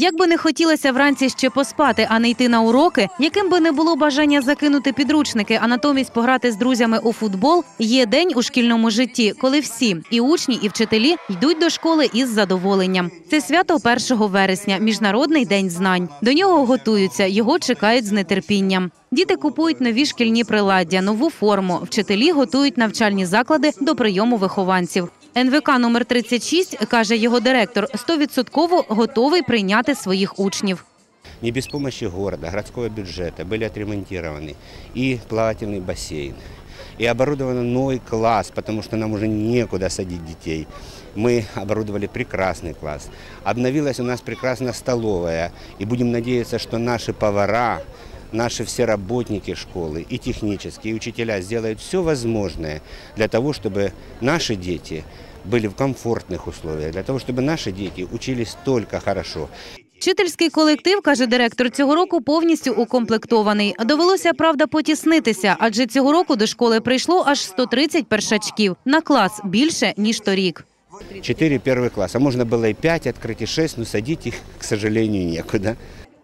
Як би не хотілося вранці ще поспати, а не йти на уроки, яким би не було бажання закинути підручники, а натомість пограти з друзями у футбол, є день у шкільному житті, коли всі і учні, і вчителі йдуть до школи із задоволенням. Це свято 1 вересня, міжнародний день знань. До нього готуються, його чекають з нетерпінням. Діти купують нові шкільні приладдя, нову форму. Вчителі готують навчальні заклади до прийому вихованців. НВК номер 36, каже його директор, 100% готовий прийняти своїх учнів. Не без помощи города, городского бюджета были отремонтированы и плавательный бассейн, и оборудован новый класс, потому что нам уже некуда садить детей. Мы оборудовали прекрасный класс. Обновилась у нас прекрасная столовая, и будем надеяться, что наши повара, наши все работники школы, и технические, и учителя сделают все возможное для того, чтобы наши дети были в комфортных условиях, для того, чтобы наши дети учились только хорошо. Вчительський колектив, каже директор, цього року повністю укомплектований. Довелося, правда, потіснитися, адже цього року до школи прийшло аж 130 першачків. На клас більше, ніж торік. Четыре первый класс, а можно было и пять открыть, и шесть, но садить их, к сожалению, некуда.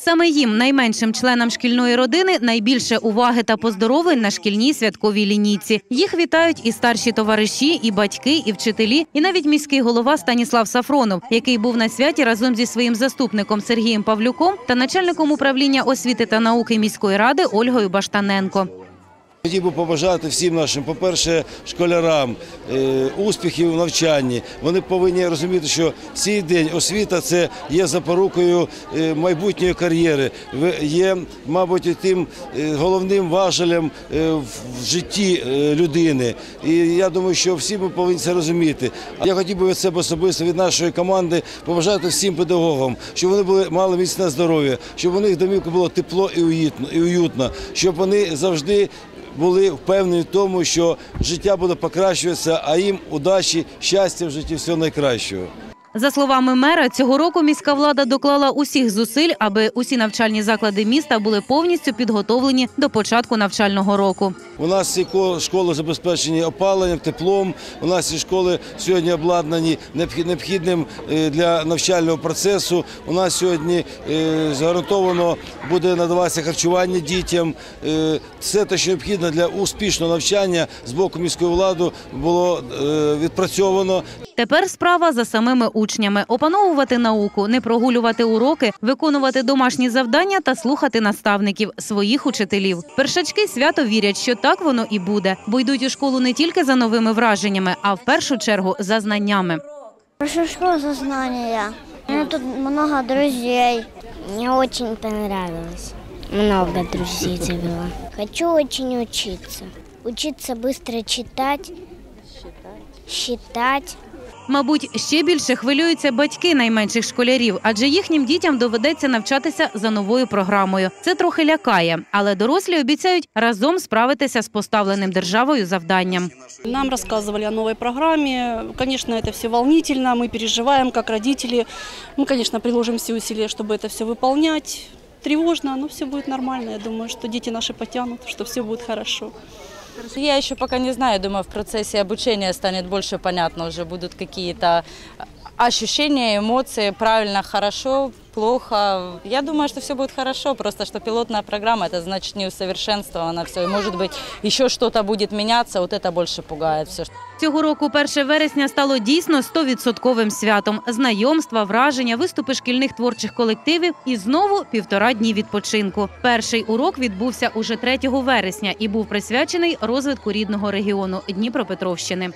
Саме їм, найменшим членам шкільної родини, найбільше уваги та поздоровлень на шкільній святковій лінійці. Їх вітають і старші товариші, і батьки, і вчителі, і навіть міський голова Станіслав Сафронов, який був на святі разом зі своїм заступником Сергієм Павлюком та начальником управління освіти та науки міської ради Ольгою Баштаненко. Хотів би побажати всім нашим, по-перше, школярам е, успіхів у навчанні. Вони повинні розуміти, що цей день освіта це є запорукою е, майбутньої кар'єри, є, мабуть, тим е, головним важелем в житті людини. І я думаю, що всі ми повинні це розуміти. Я хотів би від себе особисто від нашої команди побажати всім педагогам, щоб вони були мали міцне здоров'я, щоб у них домівку було тепло і уютно, щоб вони завжди були впевнені в тому, що життя буде покращуватися, а їм удачі, щастя в житті, всього найкращого. За словами мера, цього року міська влада доклала усіх зусиль, аби усі навчальні заклади міста були повністю підготовлені до початку навчального року. У нас всі ко- школи забезпечені опаленням, теплом. У нас ці школи сьогодні обладнані необхід- необхідним е, для навчального процесу. У нас сьогодні е, гарантовано буде надаватися харчування дітям. Е, Все те, що необхідно для успішного навчання з боку міської влади, було відпрацьовано. Тепер справа за самими учнями: опановувати науку, не прогулювати уроки, виконувати домашні завдання та слухати наставників своїх учителів. Першачки свято вірять, що так воно і буде, бо йдуть у школу не тільки за новими враженнями, а в першу чергу за знаннями. Хорошо школа сознания. У меня тут много друзей. Мне очень понравилось. Много друзей завела. Хочу очень учиться. Учиться быстро читать, считать. Мабуть, ще більше хвилюються батьки найменших школярів, адже їхнім дітям доведеться навчатися за новою програмою. Це трохи лякає, але дорослі обіцяють разом справитися з поставленим державою завданням. Нам рассказывали о новой программе. Конечно, это все волнительно, мы переживаем как родители. Мы, конечно, приложим все усилия, чтобы это все выполнять. Тревожно, но все будет нормально. Я думаю, что дети наши потянут, что все будет хорошо. Я еще пока не знаю, думаю, в процессе обучения станет больше понятно, уже будут какие-то ощущения, эмоции, правильно, хорошо, плохо. Я думаю, что все будет хорошо, просто что пилотная программа, это значит не усовершенствовано все, и может быть еще что-то будет меняться, вот это больше пугает все. Цього року 1 вересня стало дійсно 100% святом. Знайомства, враження, виступи шкільних творчих колективів і знову півтора дні відпочинку. Перший урок відбувся уже 3 вересня і був присвячений розвитку рідного регіону Дніпропетровщини.